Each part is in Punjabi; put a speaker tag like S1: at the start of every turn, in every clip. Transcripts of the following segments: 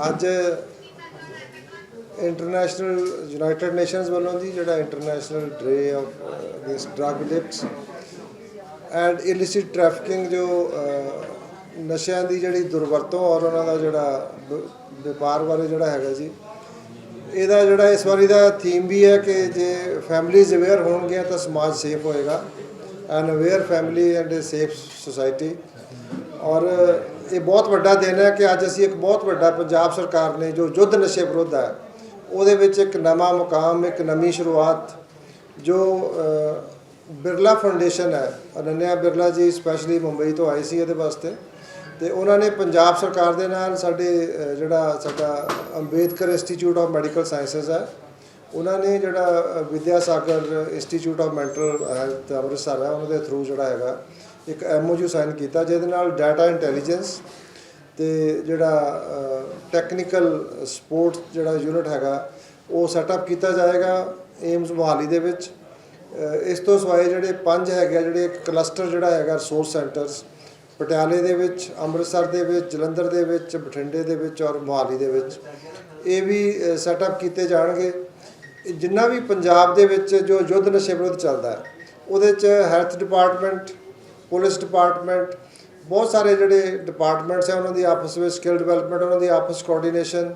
S1: ਅੱਜ ਇੰਟਰਨੈਸ਼ਨਲ ਯੂਨਾਈਟਿਡ ਨੇਸ਼ਨਸ ਵੱਲੋਂ ਦੀ ਜਿਹੜਾ international day of this drug dips and illicit trafficking ਜੋ ਨਸ਼ਿਆਂ ਦੀ ਜਿਹੜੀ ਦੁਰਵਰਤੋਂ ਔਰ ਉਹਨਾਂ ਦਾ ਜਿਹੜਾ ਵਪਾਰ ਬਾਰੇ ਜਿਹੜਾ ਹੈਗਾ ਜੀ, ਇਹਦਾ ਜਿਹੜਾ ਇਸ ਵਾਰੀ ਦਾ ਥੀਮ ਵੀ ਹੈ ਕਿ ਜੇ ਫੈਮਲੀਜ਼ ਅਵੇਅਰ ਹੋਣਗੀਆਂ ਤਾਂ ਸਮਾਜ ਸੇਫ ਹੋਏਗਾ and aware family and uh safe society ਔਰ ਇਹ ਬਹੁਤ ਵੱਡਾ ਦਿਨ ਹੈ ਕਿ ਅੱਜ ਅਸੀਂ ਇੱਕ ਬਹੁਤ ਵੱਡਾ ਪੰਜਾਬ ਸਰਕਾਰ ਨੇ ਜੋ ਯੁੱਧ ਨਸ਼ੇ ਵਿਰੁੱਧ ਹੈ ਉਹਦੇ ਵਿੱਚ ਇੱਕ ਨਵਾਂ ਮੁਕਾਮ ਇੱਕ ਨਵੀਂ ਸ਼ੁਰੂਆਤ ਜੋ ਬਿਰਲਾ ਫਾਊਂਡੇਸ਼ਨ ਹੈ ਅਨੰਨਿਆ ਬਿਰਲਾ ਜੀ ਸਪੈਸ਼ਲੀ ਮੁੰਬਈ ਤੋਂ ਆਏ ਸੀ ਇਹਦੇ ਵਾਸਤੇ ਤੇ ਉਹਨਾਂ ਨੇ ਪੰਜਾਬ ਸਰਕਾਰ ਦੇ ਨਾਲ ਸਾਡੇ ਜਿਹੜਾ ਸਾਡਾ Ambedkar institute of medical sciences ਹੈ ਉਹਨਾਂ ਨੇ ਜਿਹੜਾ ਅ, Vidya Sagar institute of mental health Amritsar ਹੈ ਉਹਨਾਂ ਦੇ ਥਰੂ ਜਿਹੜਾ ਹੈਗਾ ਇੱਕ ਐਮਓਯੂ ਸਾਈਨ ਕੀਤਾ ਜਿਹਦੇ ਨਾਲ ਡਾਟਾ ਇੰਟੈਲੀਜੈਂਸ ਤੇ ਜਿਹੜਾ ਟੈਕਨੀਕਲ ਸਪੋਰਟ ਜਿਹੜਾ ਯੂਨਿਟ ਹੈਗਾ ਉਹ ਸੈਟਅਪ ਕੀਤਾ ਜਾਏਗਾ ਏਮਸ ਮੋਹਾਲੀ ਦੇ ਵਿੱਚ। ਇਸ ਤੋਂ ਸਿਵਾਏ ਜਿਹੜੇ ਪੰਜ ਹੈਗੇ ਆ, ਜਿਹੜੇ ਇੱਕ ਕਲਸਟਰ ਜਿਹੜਾ ਹੈਗਾ ਰਿਸੋਰਸ ਸੈਂਟਰਸ ਪਟਿਆਲੇ ਦੇ ਵਿੱਚ ਅੰਮ੍ਰਿਤਸਰ ਦੇ ਵਿੱਚ ਜਲੰਧਰ ਦੇ ਵਿੱਚ ਬਠਿੰਡੇ ਦੇ ਵਿੱਚ ਔਰ ਮੋਹਾਲੀ ਦੇ ਵਿੱਚ। ਇਹ ਵੀ ਸੈਟਅਪ ਕੀਤੇ ਜਾਣਗੇ। ਜਿੰਨਾ ਵੀ ਪੰਜਾਬ ਦੇ ਵਿੱਚ ਜੋ ਯੁੱਧ ਨਸ਼ੇ ਵਿਰੁੱਧ ਚੱਲਦਾ ਹੈ ਉਹਦੇ ਚ ਹੈਲਥ ਡਿਪਾਰਟਮੈਂਟ ਪੁਲਿਸ ਡਿਪਾਰਟਮੈਂਟ, ਬਹੁਤ ਸਾਰੇ ਜਿਹੜੇ ਡਿਪਾਰਟਮੈਂਟਸ ਹੈ, ਉਹਨਾਂ ਦੀ ਆਪਸ ਵਿੱਚ ਸਕਿੱਲ ਡਿਵੈਲਪਮੈਂਟ ਉਹਨਾਂ ਦੀ ਆਪਸ ਕੋਆਰਡੀਨੇਸ਼ਨ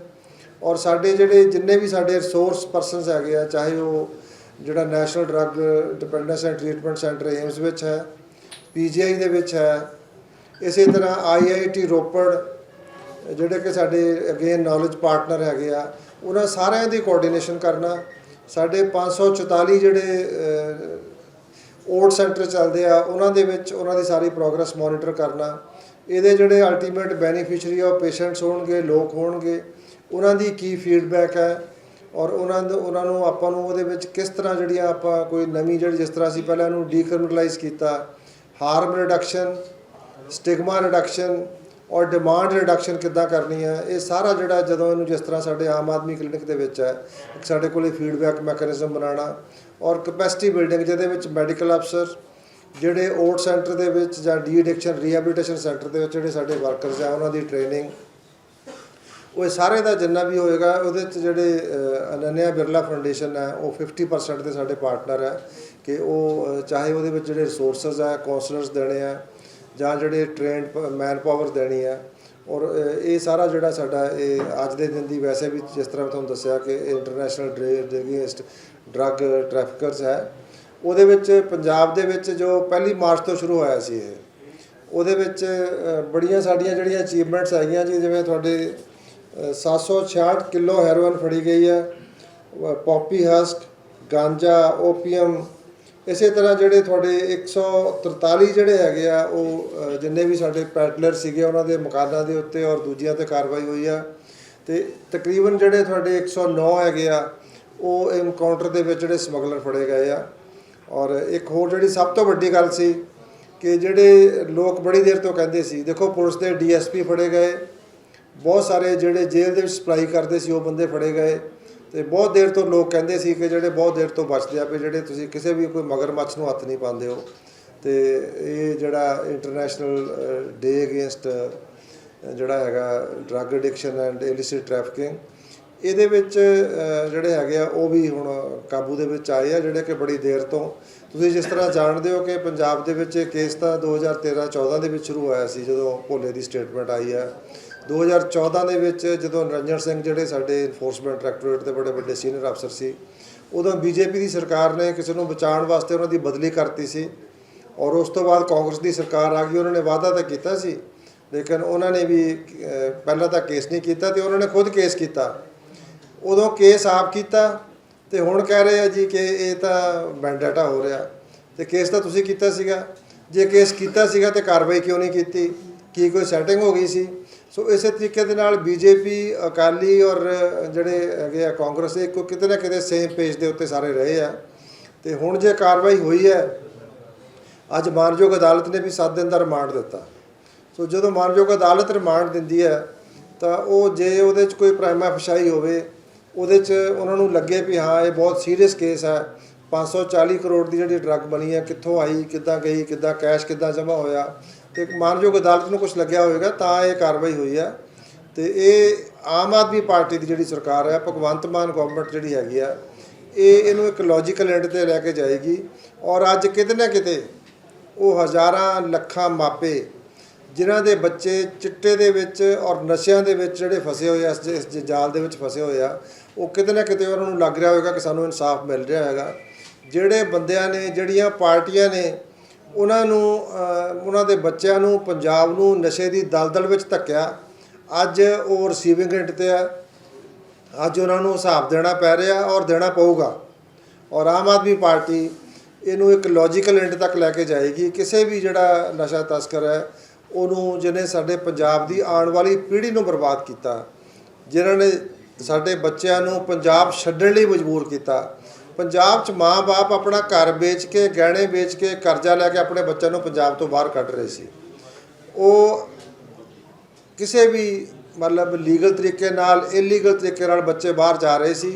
S1: ਔਰ ਸਾਡੇ ਜਿਹੜੇ ਜਿੰਨੇ ਵੀ ਸਾਡੇ ਰਿਸੋਰਸ ਪਰਸਨਸ ਹੈਗੇ ਆ, ਚਾਹੇ ਉਹ ਜਿਹੜਾ national drug dependence and treatment centre AIIMS ਵਿੱਚ ਹੈ ਪੀਜੀਆਈ ਦੇ ਵਿੱਚ ਹੈ, ਇਸੇ ਤਰ੍ਹਾਂ ਆਈਆਈਟੀ ਰੋਪੜ, ਜਿਹੜੇ ਕਿ ਸਾਡੇ ਅਗੇਨ ਨੌਲੇਜ ਪਾਰਟਨਰ ਹੈਗੇ ਆ, ਉਹਨਾਂ ਸਾਰਿਆਂ ਦੀ ਕੋਆਰਡੀਨੇਸ਼ਨ ਕਰਨਾ, ਸਾਡੇ 544 ਜਿਹੜੇ ਓਟ ਸੈਂਟਰ ਚੱਲਦੇ ਆ, ਉਹਨਾਂ ਦੇ ਵਿੱਚ ਉਹਨਾਂ ਦੀ ਸਾਰੀ ਪ੍ਰੋਗਰੈਸ ਮੋਨੀਟਰ ਕਰਨਾ। ਇਹਦੇ ਜਿਹੜੇ ਅਲਟੀਮੇਟ ਬੈਨੀਫੀਸ਼ੀਅਰੀ ਆ ਪੇਸ਼ੈਂਟਸ ਹੋਣਗੇ, ਲੋਕ ਹੋਣਗੇ, ਉਹਨਾਂ ਦੀ ਕੀ ਫੀਡਬੈਕ ਹੈ ਔਰ ਉਹਨਾਂ ਨੂੰ ਉਹਨਾਂ ਨੂੰ ਆਪਾਂ ਨੂੰ ਉਹਦੇ ਵਿੱਚ ਕਿਸ ਤਰ੍ਹਾਂ ਜਿਹੜੀਆਂ ਆਪਾਂ ਕੋਈ ਨਵੀਂ ਜਿਹੜੀ ਜਿਸ ਤਰ੍ਹਾਂ ਅਸੀਂ ਪਹਿਲਾਂ ਇਹਨੂੰ ਡੀਕ੍ਰਿਮੀਨਲਾਈਜ਼ ਕੀਤਾ ਹਾਰਮ ਰਿਡਕਸ਼ਨ ਸਟਿਗਮਾ ਰਿਡਕਸ਼ਨ ਔਰ ਡਿਮਾਂਡ ਰਿਡਕਸ਼ਨ ਕਿੱਦਾਂ ਕਰਨੀ ਹੈ ਇਹ ਸਾਰਾ ਜਿਹੜਾ ਜਦੋਂ ਇਹਨੂੰ ਜਿਸ ਤਰ੍ਹਾਂ ਸਾਡੇ ਆਮ ਆਦਮੀ ਕਲੀਨਿਕ ਦੇ ਵਿੱਚ ਹੈ ਸਾਡੇ ਕੋਲੇ ਫੀਡਬੈਕ ਮੈਕੈਨਿਜ਼ਮ ਬਣਾਉਣਾ ਔਰ ਕਪੈਸਿਟੀ ਬਿਲਡਿੰਗ ਜਿਹਦੇ ਵਿੱਚ ਮੈਡੀਕਲ ਅਫਸਰ ਜਿਹੜੇ ਓਟ ਸੈਂਟਰ ਦੇ ਵਿੱਚ ਜਾਂ ਡੀ ਐਡਿਕਸ਼ਨ ਰੀਹੈਬਿਲਿਟੇਸ਼ਨ ਸੈਂਟਰ ਦੇ ਵਿੱਚ ਜਿਹੜੇ ਸਾਡੇ ਵਰਕਰਸ ਆ ਉਹਨਾਂ ਦੀ ਟ੍ਰੇਨਿੰਗ ਉਹ ਇਹ ਸਾਰੇ ਦਾ ਜਿੰਨਾ ਵੀ ਹੋਏਗਾ ਉਹਦੇ ਚ ਜਿਹੜੇ ਅ, ਅਨੰਨਿਆ ਬਿਰਲਾ ਫਾਊਂਡੇਸ਼ਨ ਹੈ ਉਹ 50% ਦੇ ਸਾਡੇ ਪਾਰਟਨਰ ਹੈ ਕਿ ਉਹ ਚਾਹੇ ਉਹਦੇ ਵਿੱਚ ਜਿਹੜੇ ਰਿਸੋਰਸਸ ਆ ਕਾਉਂਸਲਰਸ ਦੇਣੇ ਆ ਜਾਂ ਜਿਹੜੇ ਟ੍ਰੇਨਡ ਮੈਨ ਪਾਵਰ ਦੇਣੀ ਹੈ ਔਰ ਇਹ ਸਾਰਾ ਜਿਹੜਾ ਸਾਡਾ ਇਹ ਅੱਜ ਦੇ ਦਿਨ ਦੀ ਵੈਸੇ ਵੀ ਜਿਸ ਤਰ੍ਹਾਂ ਮੈਂ ਤੁਹਾਨੂੰ ਦੱਸਿਆ ਕਿ international day against drug traffickers ਹੈ ਉਹਦੇ ਵਿੱਚ ਪੰਜਾਬ ਦੇ ਵਿੱਚ ਜੋ ਪਹਿਲੀ ਮਾਰਚ ਤੋਂ ਸ਼ੁਰੂ ਹੋਇਆ ਸੀ ਇਹ ਉਹਦੇ ਵਿੱਚ ਬੜੀਆਂ ਸਾਡੀਆਂ ਜਿਹੜੀਆਂ ਅਚੀਵਮੈਂਟਸ ਹੈਗੀਆਂ ਜੀ ਜਿਵੇਂ ਤੁਹਾਡੇ ਅ, 766 ਕਿਲੋ ਹੈਰੋਇਨ ਫੜੀ ਗਈ ਹੈ ਪੌਪੀ ਹਸਕ ਗਾਂਜਾ ਓਪੀਅਮ ਇਸੇ ਤਰ੍ਹਾਂ ਜਿਹੜੇ ਤੁਹਾਡੇ 143 ਜਿਹੜੇ ਹੈਗੇ ਆ, ਉਹ ਜਿੰਨੇ ਵੀ ਸਾਡੇ ਪੈਟਲਰ ਸੀਗੇ, ਉਹਨਾਂ ਦੇ ਮਕਾਨਾਂ ਦੇ ਉੱਤੇ ਔਰ ਦੂਜਿਆਂ ਤੇ ਕਾਰਵਾਈ ਹੋਈ ਆ। ਤੇ ਤਕਰੀਬਨ ਜਿਹੜੇ ਤੁਹਾਡੇ 109 ਹੈਗੇ ਆ, ਉਹ ਇਨਕਾਊਂਟਰ ਦੇ ਵਿੱਚ ਜਿਹੜੇ ਸਮਗਲਰ ਫੜੇ ਗਏ ਆ। ਔਰ ਇੱਕ ਹੋਰ ਜਿਹੜੀ ਸਭ ਤੋਂ ਵੱਡੀ ਗੱਲ ਸੀ ਕਿ ਜਿਹੜੇ ਲੋਕ ਬੜੀ ਦੇਰ ਤੋਂ ਕਹਿੰਦੇ ਸੀ, ਦੇਖੋ ਪੁਲਿਸ ਦੇ ਡੀਐਸਪੀ ਫੜੇ ਗਏ, ਬਹੁਤ ਸਾਰੇ ਜਿਹੜੇ ਜੇਲ੍ਹ ਦੇ ਵਿੱਚ ਸਪਲਾਈ ਕਰਦੇ ਸੀ, ਉਹ ਬੰਦੇ ਫੜੇ ਗਏ। ਤੇ ਬਹੁਤ ਦੇਰ ਤੋਂ ਲੋਕ ਕਹਿੰਦੇ ਸੀ ਕਿ ਜਿਹੜੇ ਬਹੁਤ ਦੇਰ ਤੋਂ ਬਚਦੇ ਆ ਵੀ ਜਿਹੜੇ ਤੁਸੀਂ ਕਿਸੇ ਵੀ ਕੋਈ ਮਗਰਮੱਛ ਨੂੰ ਹੱਥ ਨਹੀਂ ਪਾਉਂਦੇ ਹੋ। ਤੇ ਇਹ ਜਿਹੜਾ ਇੰਟਰਨੈਸ਼ਨਲ ਡੇ ਅਗੇਂਸਟ ਜਿਹੜਾ ਹੈਗਾ drug addiction and illicit trafficking ਇਹਦੇ ਵਿੱਚ ਜਿਹੜੇ ਹੈਗੇ ਆ ਉਹ ਵੀ ਹੁਣ ਕਾਬੂ ਦੇ ਵਿੱਚ ਆਏ ਆ, ਜਿਹੜੇ ਕਿ ਬੜੀ ਦੇਰ ਤੋਂ। ਤੁਸੀਂ ਜਿਸ ਤਰ੍ਹਾਂ ਜਾਣਦੇ ਹੋ ਕਿ ਪੰਜਾਬ ਦੇ ਵਿੱਚ ਇਹ ਕੇਸ ਤਾਂ 2013-14 ਦੇ ਵਿੱਚ ਸ਼ੁਰੂ ਹੋਇਆ ਸੀ, ਜਦੋਂ ਭੋਲੇ ਦੀ ਸਟੇਟਮੈਂਟ ਆਈ ਹੈ 2014 ਦੇ ਵਿੱਚ ਜਦੋਂ ਨਿਰੰਜਨ ਸਿੰਘ ਜਿਹੜੇ ਸਾਡੇ ਇਨਫੋਰਸਮੈਂਟ ਡਾਇਰੈਕਟੋਰੇਟ ਦੇ ਬੜੇ ਵੱਡੇ ਸੀਨੀਅਰ ਅਫਸਰ ਸੀ, ਉਦੋਂ ਬੀਜੇਪੀ ਦੀ ਸਰਕਾਰ ਨੇ ਕਿਸੇ ਨੂੰ ਬਚਾਉਣ ਵਾਸਤੇ ਉਹਨਾਂ ਦੀ ਬਦਲੀ ਕਰਤੀ ਸੀ ਔਰ ਉਸ ਤੋਂ ਬਾਅਦ ਕਾਂਗਰਸ ਦੀ ਸਰਕਾਰ ਆ ਗਈ, ਉਹਨਾਂ ਨੇ ਵਾਅਦਾ ਤਾਂ ਕੀਤਾ ਸੀ, ਲੇਕਿਨ ਉਹਨਾਂ ਨੇ ਵੀ ਪਹਿਲਾਂ ਤਾਂ ਕੇਸ ਨਹੀਂ ਕੀਤਾ ਤੇ ਉਹਨਾਂ ਨੇ ਖੁਦ ਕੇਸ ਕੀਤਾ। ਉਦੋਂ ਕੇਸ ਆਪ ਕੀਤਾ ਤੇ ਹੁਣ ਕਹਿ ਰਹੇ ਆ ਜੀ ਕਿ ਇਹ ਤਾਂ ਵੈਂਡਾਟਾ ਹੋ ਰਿਹਾ ਤੇ ਕੇਸ ਤਾਂ ਤੁਸੀਂ ਕੀਤਾ ਸੀਗਾ। ਜੇ ਕੇਸ ਕੀਤਾ ਸੀਗਾ ਤੇ ਕਾਰਵਾਈ ਕਿਉਂ ਨਹੀਂ ਕੀਤੀ? ਕੀ ਕੋਈ ਸੈਟਿੰਗ ਹੋ ਗਈ ਸੀ? ਸੋ ਇਸੇ ਤਰੀਕੇ ਦੇ ਨਾਲ ਬੀਜੇਪੀ, ਅਕਾਲੀ ਔਰ ਜਿਹੜੇ ਹੈਗੇ ਆ ਕਾਂਗਰਸ, ਇਹ ਕੋਈ ਕਿਤੇ ਨਾ ਕਿਤੇ ਸੇਮ ਪੇਜ ਦੇ ਉੱਤੇ ਸਾਰੇ ਰਹੇ ਆ। ਤੇ ਹੁਣ ਜੇ ਕਾਰਵਾਈ ਹੋਈ ਹੈ, ਅੱਜ ਮਾਨਯੋਗ ਅਦਾਲਤ ਨੇ ਵੀ 7 ਦਿਨ ਦਾ ਰਿਮਾਂਡ ਦਿੱਤਾ। ਸੋ ਜਦੋਂ ਮਾਨਯੋਗ ਅਦਾਲਤ ਰਿਮਾਂਡ ਦਿੰਦੀ ਹੈ, ਤਾਂ ਉਹ ਜੇ ਉਹਦੇ 'ਚ ਕੋਈ ਪ੍ਰਾਈਮਾ ਫਸ਼ਾਈ ਹੋਵੇ, ਉਹਦੇ 'ਚ ਉਹਨਾਂ ਨੂੰ ਲੱਗੇ ਵੀ ਹਾਂ, ਇਹ ਬਹੁਤ ਸੀਰੀਅਸ ਕੇਸ ਹੈ। 540 ਕਰੋੜ ਦੀ ਜਿਹੜੀ ਡਰੱਗ ਬਣੀ ਹੈ, ਕਿੱਥੋਂ ਆਈ, ਕਿੱਦਾਂ ਗਈ, ਕਿੱਦਾਂ ਕੈਸ਼ ਕਿੱਦਾਂ ਜਮ੍ਹਾਂ ਹੋਇਆ ਤੇ ਮਾਨਯੋਗ ਅਦਾਲਤ ਨੂੰ ਕੁਝ ਲੱਗਿਆ ਹੋਵੇਗਾ, ਤਾਂ ਇਹ ਕਾਰਵਾਈ ਹੋਈ ਆ। ਤੇ ਇਹ ਆਮ ਆਦਮੀ ਪਾਰਟੀ ਦੀ ਜਿਹੜੀ ਸਰਕਾਰ ਹੈ, ਭਗਵੰਤ ਮਾਨ ਗਵਰਨਮੈਂਟ ਜਿਹੜੀ ਹੈਗੀ ਆ, ਇਹ ਇਹਨੂੰ ਇੱਕ ਲੌਜੀਕਲ ਐਂਡ ਤੇ ਲੈ ਕੇ ਜਾਏਗੀ ਔਰ ਅੱਜ ਕਿਤੇ ਨਾ ਕਿਤੇ ਉਹ ਹਜ਼ਾਰਾਂ ਲੱਖਾਂ ਮਾਪੇ ਜਿਨ੍ਹਾਂ ਦੇ ਬੱਚੇ ਚਿੱਟੇ ਦੇ ਵਿੱਚ ਔਰ ਨਸ਼ਿਆਂ ਦੇ ਵਿੱਚ ਜਿਹੜੇ ਫਸੇ ਹੋਏ ਆ, ਇਸ ਇਸ ਜਾਲ ਦੇ ਵਿੱਚ ਫਸੇ ਹੋਏ ਆ, ਉਹ ਕਿਤੇ ਨਾ ਕਿਤੇ ਉਹਨਾਂ ਨੂੰ ਲੱਗ ਰਿਹਾ ਹੋਵੇਗਾ ਕਿ ਸਾਨੂੰ ਇਨਸਾਫ ਮਿਲ ਰਿਹਾ ਹੈਗਾ। ਜਿਹੜੇ ਬੰਦਿਆਂ ਨੇ, ਜਿਹੜੀਆਂ ਪਾਰਟੀਆਂ ਨੇ ਉਹਨਾਂ ਨੂੰ ਉਹਨਾਂ ਦੇ ਬੱਚਿਆਂ ਨੂੰ, ਪੰਜਾਬ ਨੂੰ ਨਸ਼ੇ ਦੀ ਦਲਦਲ ਵਿੱਚ ਧੱਕਿਆ। ਅੱਜ ਉਹ ਰਿਸੀਵਿੰਗ ਐਂਡ ਤੇ ਆ। ਅੱਜ ਉਹਨਾਂ ਨੂੰ ਹਿਸਾਬ ਦੇਣਾ ਪੈ ਰਿਹਾ ਔਰ ਦੇਣਾ ਪਊਗਾ। ਔਰ ਆਮ ਆਦਮੀ ਪਾਰਟੀ ਇਹਨੂੰ ਇੱਕ ਲੌਜੀਕਲ ਐਂਡ ਤੱਕ ਲੈ ਕੇ ਜਾਏਗੀ। ਕਿਸੇ ਵੀ ਜਿਹੜਾ ਨਸ਼ਾ ਤਸਕਰ ਹੈ, ਉਹਨੂੰ ਜਿਹਨੇ ਸਾਡੇ ਪੰਜਾਬ ਦੀ ਆਉਣ ਵਾਲੀ ਪੀੜ੍ਹੀ ਨੂੰ ਬਰਬਾਦ ਕੀਤਾ ਜਿਨ੍ਹਾਂ ਨੇ ਸਾਡੇ ਬੱਚਿਆਂ ਨੂੰ ਪੰਜਾਬ ਛੱਡਣ ਲਈ ਮਜਬੂਰ ਕੀਤਾ ਪੰਜਾਬ 'ਚ ਮਾਂ-ਬਾਪ ਆਪਣਾ ਘਰ ਵੇਚ ਕੇ, ਗਹਿਣੇ ਵੇਚ ਕੇ, ਕਰਜ਼ਾ ਲੈ ਕੇ ਆਪਣੇ ਬੱਚਿਆਂ ਨੂੰ ਪੰਜਾਬ ਤੋਂ ਬਾਹਰ ਕੱਢ ਰਹੇ ਸੀ। ਉਹ ਕਿਸੇ ਵੀ ਮਤਲਬ ਲੀਗਲ ਤਰੀਕੇ ਨਾਲ ਇਲੀਗਲ ਤਰੀਕੇ ਨਾਲ ਬੱਚੇ ਬਾਹਰ ਜਾ ਰਹੇ ਸੀ।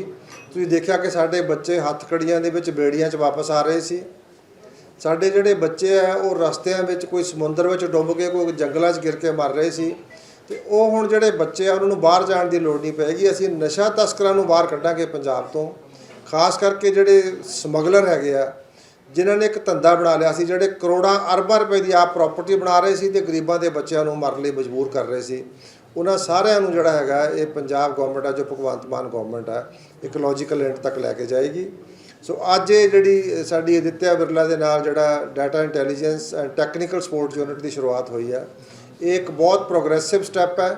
S1: ਤੁਸੀਂ ਦੇਖਿਆ ਕਿ ਸਾਡੇ ਬੱਚੇ ਹੱਥ ਕੜੀਆਂ ਦੇ ਵਿੱਚ ਬੇੜੀਆਂ 'ਚ ਵਾਪਸ ਆ ਰਹੇ ਸੀ। ਸਾਡੇ ਜਿਹੜੇ ਬੱਚੇ ਆ, ਉਹ ਰਸਤਿਆਂ ਵਿੱਚ ਕੋਈ ਸਮੁੰਦਰ ਵਿੱਚ ਡੁੱਬ ਕੇ, ਕੋਈ ਜੰਗਲਾਂ 'ਚ ਗਿਰ ਕੇ ਮਰ ਰਹੇ ਸੀ। ਤੇ ਉਹ ਹੁਣ ਜਿਹੜੇ ਬੱਚੇ ਆ, ਉਹਨਾਂ ਨੂੰ ਬਾਹਰ ਜਾਣ ਦੀ ਲੋੜ ਨਹੀਂ ਪੈਗੀ ਅਸੀਂ ਨਸ਼ਾ ਤਸਕਰਾਂ ਨੂੰ ਬਾਹਰ ਕੱਢਾਂਗੇ ਪੰਜਾਬ ਤੋਂ। ਖਾਸ ਕਰਕੇ ਜਿਹੜੇ ਸਮਗਲਰ ਹੈਗੇ ਆ, ਜਿਨ੍ਹਾਂ ਨੇ ਇੱਕ ਧੰਦਾ ਬਣਾ ਲਿਆ ਸੀ, ਜਿਹੜੇ ਕਰੋੜਾਂ, ਅਰਬਾਂ ਰੁਪਏ ਦੀ ਆਪ ਪ੍ਰਾਪਰਟੀ ਬਣਾ ਰਹੇ ਸੀ ਤੇ ਗਰੀਬਾਂ ਦੇ ਬੱਚਿਆਂ ਨੂੰ ਮਰਨ ਲਈ ਮਜਬੂਰ ਕਰ ਰਹੇ ਸੀ। ਉਹਨਾਂ ਸਾਰਿਆਂ ਨੂੰ ਜਿਹੜਾ ਹੈਗਾ, ਇਹ ਪੰਜਾਬ ਗਵਰਨਮੈਂਟ ਆ, ਜੋ ਭਗਵੰਤ ਮਾਨ ਗਵਰਨਮੈਂਟ ਆ, ਇੱਕ ਲੌਜੀਕਲ ਐਂਡ ਤੱਕ ਲੈ ਕੇ ਜਾਏਗੀ। ਸੋ ਅੱਜ ਇਹ ਜਿਹੜੀ ਸਾਡੀ ਅਦਿੱਤਿਆ ਬਿਰਲਾ ਦੇ ਨਾਲ ਜਿਹੜਾ data intelligence and technical support unit ਦੀ ਸ਼ੁਰੂਆਤ ਹੋਈ ਹੈ ਇਹ ਇੱਕ ਬਹੁਤ ਪ੍ਰੋਗਰੈਸਿਵ ਸਟੈਪ ਹੈ,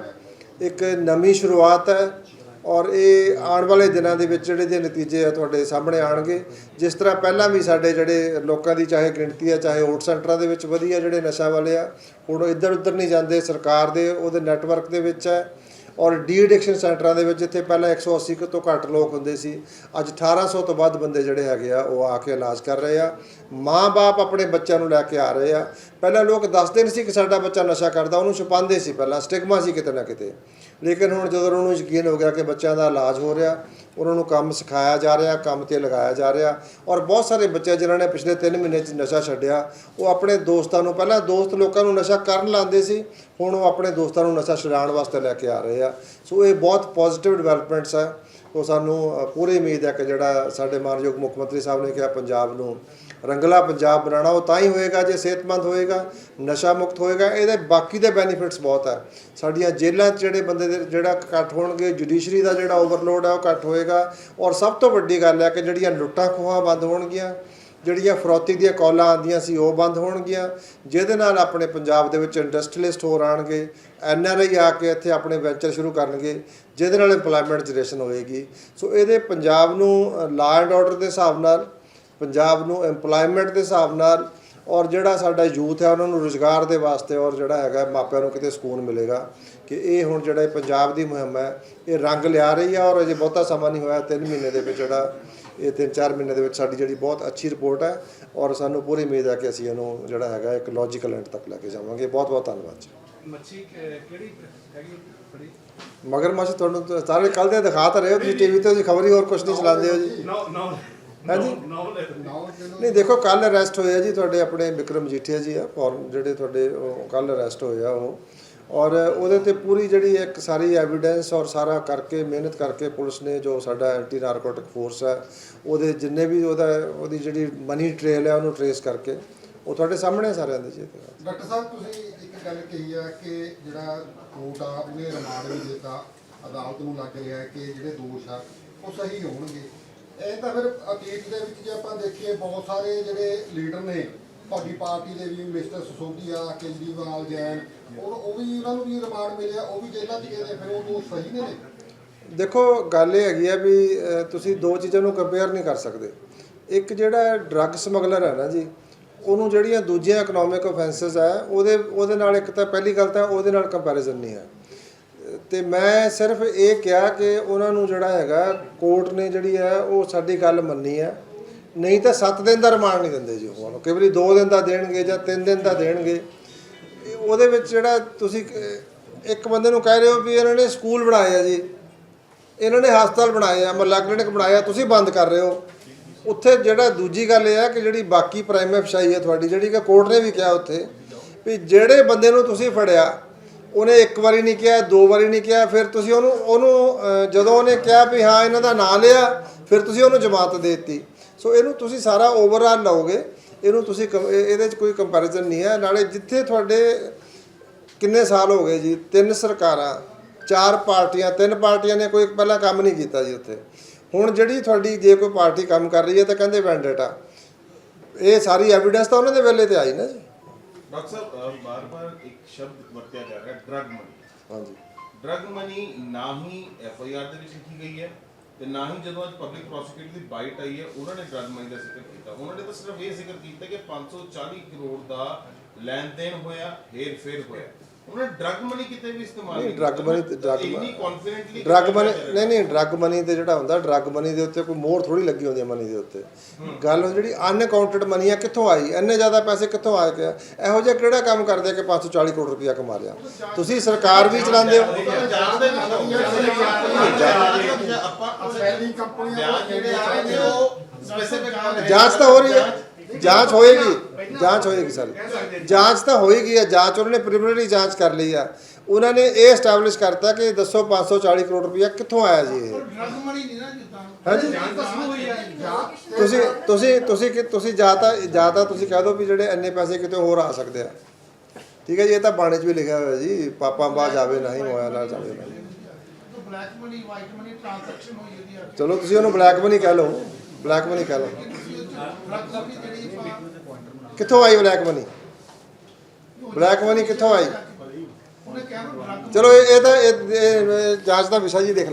S1: ਇੱਕ ਨਵੀਂ ਸ਼ੁਰੂਆਤ ਹੈ ਔਰ ਇਹ ਆਉਣ ਵਾਲੇ ਦਿਨਾਂ ਦੇ ਵਿੱਚ ਜਿਹੜੇ ਦੇ ਨਤੀਜੇ ਆ ਤੁਹਾਡੇ ਸਾਹਮਣੇ ਆਣਗੇ ਜਿਸ ਤਰ੍ਹਾਂ ਪਹਿਲਾਂ ਵੀ ਸਾਡੇ ਜਿਹੜੇ ਲੋਕਾਂ ਦੀ ਚਾਹੇ ਗਿਣਤੀ ਆ, ਚਾਹੇ ਓਟ ਸੈਂਟਰਾਂ ਦੇ ਵਿੱਚ ਵਧੀਆ ਜਿਹੜੇ ਨਸ਼ਾ ਵਾਲੇ ਆ, ਹੁਣ ਉਹ ਇੱਧਰ ਉੱਧਰ ਨਹੀਂ ਜਾਂਦੇ ਸਰਕਾਰ ਦੇ, ਉਹਦੇ ਨੈਟਵਰਕ ਦੇ ਵਿੱਚ ਹੈ। ਔਰ ਡੀ ਐਡਿਕਸ਼ਨ ਸੈਂਟਰਾਂ ਦੇ ਵਿੱਚ ਜਿੱਥੇ ਪਹਿਲਾਂ 180 ਕੁ ਤੋਂ ਘੱਟ ਲੋਕ ਹੁੰਦੇ ਸੀ, ਅੱਜ 1800 ਤੋਂ ਵੱਧ ਬੰਦੇ ਜਿਹੜੇ ਹੈਗੇ ਆ, ਉਹ ਆ ਕੇ ਇਲਾਜ ਕਰ ਰਹੇ ਆ। ਮਾਂ-ਬਾਪ ਆਪਣੇ ਬੱਚਿਆਂ ਨੂੰ ਲੈ ਕੇ ਆ ਰਹੇ ਆ। ਪਹਿਲਾਂ ਲੋਕ ਦੱਸਦੇ ਨਹੀਂ ਸੀ ਕਿ ਸਾਡਾ ਬੱਚਾ ਨਸ਼ਾ ਕਰਦਾ, ਉਹਨੂੰ ਛੁਪਾਉਂਦੇ ਸੀ ਪਹਿਲਾਂ, ਸਟਿਗਮਾ ਸੀ ਕਿਤੇ ਨਾ ਕਿਤੇ। ਲੇਕਿਨ ਹੁਣ ਜਦੋਂ ਉਹਨਾਂ ਨੂੰ ਯਕੀਨ ਹੋ ਗਿਆ ਕਿ ਬੱਚਿਆਂ ਦਾ ਇਲਾਜ ਹੋ ਰਿਹਾ ਉਹਨਾਂ ਨੂੰ ਕੰਮ ਸਿਖਾਇਆ ਜਾ ਰਿਹਾ, ਕੰਮ ਤੇ ਲਗਾਇਆ ਜਾ ਰਿਹਾ। ਔਰ ਬਹੁਤ ਸਾਰੇ ਬੱਚੇ ਜਿਨ੍ਹਾਂ ਨੇ ਪਿਛਲੇ 3 ਮਹੀਨੇ 'ਚ ਨਸ਼ਾ ਛੱਡਿਆ, ਉਹ ਆਪਣੇ ਦੋਸਤਾਂ ਨੂੰ ਪਹਿਲਾਂ ਦੋਸਤ ਲੋਕਾਂ ਨੂੰ ਨਸ਼ਾ ਕਰਨ ਲਾਉਂਦੇ ਸੀ, ਹੁਣ ਉਹ ਆਪਣੇ ਦੋਸਤਾਂ ਨੂੰ ਨਸ਼ਾ ਛਡਾਉਣ ਵਾਸਤੇ ਲੈ ਕੇ ਆ ਰਹੇ ਆ। ਸੋ ਇਹ ਬਹੁਤ ਪੋਜ਼ਿਟਿਵ ਡਿਵੈਲਪਮੈਂਟਸ ਆ। ਉਹ ਸਾਨੂੰ ਪੂਰੀ ਉਮੀਦ ਹੈ ਕਿ ਜਿਹੜਾ ਸਾਡੇ ਮਾਨਯੋਗ ਮੁੱਖ ਮੰਤਰੀ ਸਾਹਿਬ ਨੇ ਕਿਹਾ, ਪੰਜਾਬ ਨੂੰ ਰੰਗਲਾ ਪੰਜਾਬ ਬਣਾਉਣਾ, ਉਹ ਤਾਂ ਹੀ ਹੋਏਗਾ ਜੇ ਸਿਹਤਮੰਦ ਹੋਏਗਾ, ਨਸ਼ਾ ਮੁਕਤ ਹੋਏਗਾ, ਇਹਦੇ ਬਾਕੀ ਦੇ ਬੈਨੀਫਿਟਸ ਬਹੁਤ ਹੈ ਸਾਡੀਆਂ ਜੇਲ੍ਹਾਂ 'ਚ ਜਿਹੜੇ ਬੰਦੇ ਦੇ, ਜਿਹੜਾ ਘੱਟ ਹੋਣਗੇ ਜੁਡੀਸ਼ਰੀ ਦਾ ਜਿਹੜਾ ਓਵਰਲੋਡ ਹੈ ਉਹ ਘੱਟ ਹੋਏਗਾ। ਔਰ ਸਭ ਤੋਂ ਵੱਡੀ ਗੱਲ ਹੈ ਕਿ ਜਿਹੜੀਆਂ ਲੁੱਟਾਂ ਖੋਹਾਂ ਬੰਦ ਹੋਣਗੀਆਂ, ਜਿਹੜੀਆਂ ਫਰੋਤੀ ਦੀਆਂ ਕੌਲਾਂ ਆਉਂਦੀਆਂ ਸੀ, ਉਹ ਬੰਦ ਹੋਣਗੀਆਂ। ਜਿਹਦੇ ਨਾਲ ਆਪਣੇ ਪੰਜਾਬ ਦੇ ਵਿੱਚ ਇੰਡਸਟਰੀਲਿਸਟ ਹੋਰ ਆਣਗੇ ਐਨ ਆਰ ਆਈ ਆ ਕੇ ਇੱਥੇ ਆਪਣੇ ਵੈਂਚਰ ਸ਼ੁਰੂ ਕਰਨਗੇ, ਜਿਹਦੇ ਨਾਲ ਏਮਪਲੋਇਮੈਂਟ ਜਨਰੇਸ਼ਨ ਹੋਏਗੀ। ਸੋ ਇਹਦੇ ਪੰਜਾਬ ਨੂੰ ਲਾ ਐਂਡ ਆਰਡਰ ਦੇ ਹਿਸਾਬ ਨਾਲ ਪੰਜਾਬ ਨੂੰ ਏਮਪਲੋਇਮੈਂਟ ਦੇ ਹਿਸਾਬ ਨਾਲ ਔਰ ਜਿਹੜਾ ਸਾਡਾ ਯੂਥ ਹੈ ਉਹਨਾਂ ਨੂੰ ਰੋਜ਼ਗਾਰ ਦੇ ਵਾਸਤੇ ਔਰ ਜਿਹੜਾ ਹੈਗਾ ਮਾਪਿਆਂ ਨੂੰ ਕਿਤੇ ਸਕੂਨ ਮਿਲੇਗਾ ਕਿ ਇਹ ਹੁਣ ਜਿਹੜਾ ਪੰਜਾਬ ਦੀ ਮੁਹਿੰਮ ਹੈ ਇਹ ਰੰਗ ਲਿਆ ਰਹੀ ਹੈ ਔਰ ਅਜੇ ਬਹੁਤਾ ਸਮਾਂ ਨਹੀਂ ਹੋਇਆ 3 ਮਹੀਨੇ ਦੇ ਵਿੱਚ ਜਿਹੜਾ ਇਹ 3-4 ਮਹੀਨੇ ਦੇ ਵਿੱਚ ਸਾਡੀ ਜਿਹੜੀ ਬਹੁਤ ਅੱਛੀ ਰਿਪੋਰਟ ਹੈ ਔਰ ਸਾਨੂੰ ਪੂਰੀ ਉਮੀਦ ਹੈ ਕਿ ਅਸੀਂ ਇਹਨੂੰ ਜਿਹੜਾ ਹੈਗਾ ਇੱਕ ਲੌਜੀਕਲ ਐਂਡ ਤੱਕ ਲੈ ਕੇ ਜਾਵਾਂਗੇ। ਬਹੁਤ ਬਹੁਤ ਧੰਨਵਾਦ ਜੀ।
S2: ਮੱਛੀ ਕਿਹੜੀ ਹੈਗੀ
S1: ਮਗਰਮੱਛ ਤੁਹਾਨੂੰ ਸਾਰੇ ਕੱਲ ਦੇ ਦਿਖਾ ਤਾਂ ਰਹੇ ਹੋ ਤੁਸੀਂ ਟੀਵੀ ਤੇ ਤੁਸੀਂ ਖਬਰ ਹੀ ਹੋਰ ਕੁਝ ਨਹੀਂ ਚਲਾਉਂਦੇ ਹੋ ਜੀ।
S2: ਨੌ ਨੌ
S1: ਹਾਂਜੀ? ਨਹੀਂ, ਦੇਖੋ ਕੱਲ ਅਰੈਸਟ ਹੋਇਆ ਜੀ ਤੁਹਾਡੇ ਆਪਣੇ ਵਿਕਰਮ ਜੀਠੀਆ ਜੀ ਆ ਫੋਰਨ ਜਿਹੜੇ ਤੁਹਾਡੇ ਕੱਲ ਅਰੈਸਟ ਹੋਏ ਆ ਉਹ। ਔਰ ਉਹਦੇ ਤੇ ਪੂਰੀ ਜਿਹੜੀ ਇੱਕ ਸਾਰੀ ਐਵੀਡੈਂਸ ਔਰ ਸਾਰਾ ਕਰਕੇ, ਮਿਹਨਤ ਕਰਕੇ ਪੁਲਿਸ ਨੇ ਜੋ ਸਾਡਾ ਐਂਟੀ ਨਾਰਕੋਟਿਕ ਫੋਰਸ ਹੈ ਉਹਦੇ ਜਿੰਨੇ ਵੀ ਉਹਦਾ, ਉਹਦੀ ਜਿਹੜੀ ਮਨੀ ਟ੍ਰੇਲ ਹੈ ਉਹਨੂੰ ਟਰੇਸ ਕਰਕੇ, ਉਹ ਤੁਹਾਡੇ ਸਾਹਮਣੇ ਸਾਰਿਆਂ ਦੇ ਜੀ।
S3: ਡਾਕਟਰ ਸਾਹਿਬ, ਤੁਸੀਂ ਇੱਕ ਗੱਲ ਕਹੀ ਆ ਕਿ ਜਿਹੜਾ ਕੋਰਟ ਆ, ਉਹਨੇ ਰਿਮਾਂਡ ਵੀ ਦਿੱਤਾ, ਅਦਾਲਤ ਨੂੰ ਲੱਗ ਰਿਹਾ ਕਿ ਜਿਹੜੇ ਦੋਸ਼ ਆ, ਉਹ ਸਹੀ ਹੋਣਗੇ। ਇਹ ਤਾਂ ਫਿਰ ਅਤੀਤ ਦੇ ਵਿੱਚ ਜੇ ਆਪਾਂ ਦੇਖੀਏ, ਬਹੁਤ ਸਾਰੇ ਜਿਹੜੇ ਲੀਡਰ ਨੇ ਤੁਹਾਡੀ ਪਾਰਟੀ ਦੇ ਵੀ ਮਿਸਟਰ ਸਸੋਦੀਆ ਕੇਜਰੀਵਾਲ, ਜੈਨ, ਉਹ ਉਹ ਵੀ ਉਹਨਾਂ ਨੂੰ ਵੀ ਰਿਮਾਂਡ ਮਿਲਿਆ, ਉਹ ਵੀ ਜੇਲ੍ਹਾਂ 'ਚ ਗਏ ਨੇ, ਫਿਰ ਉਹ ਦੋਸ਼ ਸਹੀ ਨੇ
S1: ਦੇਖੋ, ਗੱਲ ਇਹ ਹੈਗੀ ਆ ਵੀ ਤੁਸੀਂ ਦੋ ਚੀਜ਼ਾਂ ਨੂੰ ਕੰਪੇਅਰ ਨਹੀਂ ਕਰ ਸਕਦੇ। ਇੱਕ ਜਿਹੜਾ ਡਰੱਗ ਸਮਗਲਰ ਹੈ ਨਾ ਜੀ, ਉਹਨੂੰ ਜਿਹੜੀਆਂ ਦੂਜੀਆਂ ਇਕਨੋਮਿਕ ਆਫੈਂਸਸ ਹੈ ਉਹਦੇ ਉਹਦੇ ਨਾਲ ਇੱਕ ਤਾਂ ਪਹਿਲੀ ਗੱਲ ਤਾਂ ਉਹਦੇ ਨਾਲ ਕੰਪੈਰੀਜ਼ਨ ਨਹੀਂ ਹੈ। ਤੇ ਮੈਂ ਸਿਰਫ ਇਹ ਕਿਹਾ ਕਿ ਉਹਨਾਂ ਨੂੰ ਜਿਹੜਾ ਹੈਗਾ, ਕੋਰਟ ਨੇ ਜਿਹੜੀ ਹੈ, ਉਹ ਸਾਡੀ ਗੱਲ ਮੰਨੀ ਹੈ। ਨਹੀਂ ਤਾਂ 7 ਦਿਨ ਦਾ ਰਿਮਾਂਡ ਨਹੀਂ ਦਿੰਦੇ ਜੀ ਉਹ ਕਈ ਵਾਰੀ 2 ਦਿਨ ਦਾ ਦੇਣਗੇ ਜਾਂ 3 ਦਿਨ ਦਾ ਦੇਣਗੇ। ਉਹਦੇ ਵਿੱਚ ਜਿਹੜਾ ਤੁਸੀਂ, ਇੱਕ ਬੰਦੇ ਨੂੰ ਕਹਿ ਰਹੇ ਹੋ ਵੀ ਇਹਨਾਂ ਨੇ ਸਕੂਲ ਬਣਾਏ ਆ ਜੀ। ਇਹਨਾਂ ਨੇ ਹਸਪਤਾਲ ਬਣਾਏ ਆ, ਮਹੱਲਾ ਕਲੀਨਿਕ ਬਣਾਇਆ, ਤੁਸੀਂ ਬੰਦ ਕਰ ਰਹੇ ਹੋ। ਉੱਥੇ ਜਿਹੜਾ ਦੂਜੀ ਗੱਲ ਇਹ ਆ ਕਿ ਜਿਹੜੀ ਬਾਕੀ ਪ੍ਰਾਈਮ ਅਫਸਾਈ ਹੈ ਤੁਹਾਡੀ, ਜਿਹੜੀ ਕਿ ਕੋਰਟ ਨੇ ਵੀ ਕਿਹਾ ਉੱਥੇ, ਵੀ ਜਿਹੜੇ ਬੰਦੇ ਨੂੰ ਤੁਸੀਂ ਫੜਿਆ ਉਹਨੇ ਇੱਕ ਵਾਰੀ ਨਹੀਂ ਕਿਹਾ, ਦੋ ਵਾਰੀ ਨਹੀਂ ਕਿਹਾ, ਫਿਰ ਤੁਸੀਂ ਉਹਨੂੰ ਉਹਨੂੰ ਜਦੋਂ ਉਹਨੇ ਕਿਹਾ ਵੀ ਹਾਂ ਇਹਨਾਂ ਦਾ ਨਾਂ ਲਿਆ, ਫਿਰ ਤੁਸੀਂ ਉਹਨੂੰ ਜਮਾਤ ਦੇ ਦਿੱਤੀ। ਸੋ ਇਹਨੂੰ ਤੁਸੀਂ ਸਾਰਾ ਓਵਰਆਲ ਲਓਗੇ। ਇਹਨੂੰ ਤੁਸੀਂ ਕੰ- ਇਹਦੇ 'ਚ ਕੋਈ ਕੰਪੈਰੀਜ਼ਨ ਨਹੀਂ ਹੈ। ਨਾਲੇ ਜਿੱਥੇ ਤੁਹਾਡੇ ਕਿੰਨੇ ਸਾਲ ਹੋ ਗਏ ਜੀ? ਤਿੰਨ ਸਰਕਾਰਾਂ, ਚਾਰ ਪਾਰਟੀਆਂ, ਤਿੰਨ ਪਾਰਟੀਆਂ ਨੇ ਕੋਈ ਪਹਿਲਾਂ ਕੰਮ ਨਹੀਂ ਕੀਤਾ ਜੀ ਉੱਥੇ। ਹੁਣ ਜਿਹੜੀ ਤੁਹਾਡੀ ਜੇ ਕੋਈ ਪਾਰਟੀ ਕੰਮ ਕਰ ਰਹੀ ਹੈ ਤਾਂ ਕਹਿੰਦੇ ਵੈਂਡੇਟਾ ਇਹ ਸਾਰੀ ਐਵੀਡੈਂਸ ਤਾਂ ਉਹਨਾਂ ਦੇ ਵੇਲੇ ਤੇ ਆਈ ਨਾ ਜੀ।
S4: ਡਾਕਟਰ ਸਾਹਿਬ ਬਾਰ-ਬਾਰ ਇੱਕ ਸ਼ਬਦ ਵਰਤਿਆ ਜਾ ਰਿਹਾ ਡਰਗ ਮਨੀ
S1: ਹਾਂਜੀ।
S4: ਡਰਗ ਮਨੀ ਨਾ ਹੀ ਐਫ ਆਈ ਆਰ ਦੇ ਵਿੱਚ ਲਿਖੀ ਗਈ ਹੈ ਤੇ ਨਾ ਹੀ ਜਦੋਂ ਅੱਜ ਪਬਲਿਕ ਪ੍ਰੋਸੀਕਿਊਟਰ ਦੀ ਬਾਈਟ ਆਈ ਹੈ ਉਹਨਾਂ ਨੇ ਡਰਗ ਮਨੀ ਦਾ ਜ਼ਿਕਰ ਕੀਤਾ। ਉਹਨਾਂ ਨੇ ਤਾਂ ਸਿਰਫ ਇਹ ਜ਼ਿਕਰ ਕੀਤਾ ਕਿ 540 ਕਰੋੜ ਦਾ ਲੈਣ ਦੇਣ ਹੋਇਆ ਹੇਰ ਫੇਰ ਹੋਇਆ। ਉਹਨਾਂ ਡਰਗ ਮਨੀ ਕਿਤੇ ਵੀ ਇਸਤੇਮਾਲ
S1: ਨਹੀਂ,
S4: ਕੀਤਾ।
S1: money ਤੇ drug
S4: ਇੰਨੀ ਕੌਨਫੀਡੈਂਟਲੀ
S1: ਡਰਗ ਮਨੀ ਨਹੀਂ ਨਹੀਂ ਡਰਗ ਮਨੀ ਤੇ ਜਿਹੜਾ ਹੁੰਦਾ ਡਰਗ ਮਨੀ ਦੇ ਉੱਤੇ ਕੋਈ ਮੋਹਰ ਥੋੜੀ ਲੱਗੀ ਹੁੰਦੀ ਹੈ ਮਨੀ ਦੇ ਉੱਤੇ। ਗੱਲ ਉਹ ਜਿਹੜੀ ਅਨਅਕਾਊਂਟਡ ਮਨੀ ਆ ਕਿੱਥੋਂ ਆਈ? ਇੰਨੇ ਜ਼ਿਆਦਾ ਪੈਸੇ ਕਿੱਥੋਂ ਆ ਗਏ ਇਹੋ ਜਿਹਾ ਕਿਹੜਾ ਕੰਮ ਕਰਦੇ ਆ ਕਿ 540 ਕਰੋੜ ਰੁਪਇਆ ਕਮਾ ਲਿਆ? ਤੁਸੀਂ ਸਰਕਾਰ ਵੀ ਚਲਾਉਂਦੇ ਹੋ। ਜਾਂਚ ਤਾਂ ਹੋ ਰਹੀ ਹੈ। ਜਾਂਚ ਹੋਏਗੀ। ਜਾਂਚ ਹੋਏਗੀ ਸਰ। ਜਾਂਚ ਤਾਂ ਹੋਏਗੀ ਆ, ਜਾਂਚ ਉਹਨਾਂ ਨੇ ਪ੍ਰੀਲਿਮਿਨਰੀ ਜਾਂਚ ਕਰ ਲਈ ਆ। ਉਹਨਾਂ ਨੇ ਇਹ ਐਸਟੈਬਲਿਸ਼ ਕਰਤਾ ਕਿ ਦੱਸੋ 540 ਕਰੋੜ ਰੁਪਇਆ ਕਿੱਥੋਂ ਆਇਆ ਜੀ ਇਹ? ਹਾਂਜੀ।
S2: ਹੈ
S1: ਤੁਸੀਂ ਤੁਸੀਂ ਤੁਸੀਂ ਕਿ, ਤੁਸੀਂ ਜਾਂ ਤਾਂ ਜਾਂ ਤਾਂ ਤੁਸੀਂ ਕਹਿ ਦਿਓ ਵੀ ਜਿਹੜੇ ਇੰਨੇ ਪੈਸੇ ਕਿਤੇ ਹੋਰ ਆ ਸਕਦੇ ਆ। ਠੀਕ ਹੈ ਜੀ, ਇਹ ਤਾਂ ਬਾਣੇ 'ਚ ਵੀ ਲਿਖਿਆ ਹੋਇਆ ਜੀ, ਪਾਪਾ ਬਾ ਜਾਵੇ, ਨਹੀਂ ਹੋਇਆ ਨਾ ਜਾਵੇ ਨਾ
S2: black money white money transaction ਹੋਈ ਉਹਦੀ ਆ
S1: ਚਲੋ ਤੁਸੀਂ ਉਹਨੂੰ ਬਲੈਕ ਮਨੀ ਕਹਿ ਲਓ। ਬਲੈਕ ਮਨੀ ਕਹਿ ਲਓ। ਕਿੱਥੋਂ ਆਈ ਬਲੈਕ ਮਨੀ? ਬਲੈਕ ਮਨੀ ਕਿੱਥੋਂ ਆਈ? ਚਲੋ ਇਹ ਇਹ ਤਾਂ ਇਹ- ਇਹ ਜਾਂਚ ਦਾ ਵਿਸ਼ਾ ਜੀ ਦੇਖ ਲੈਣਾ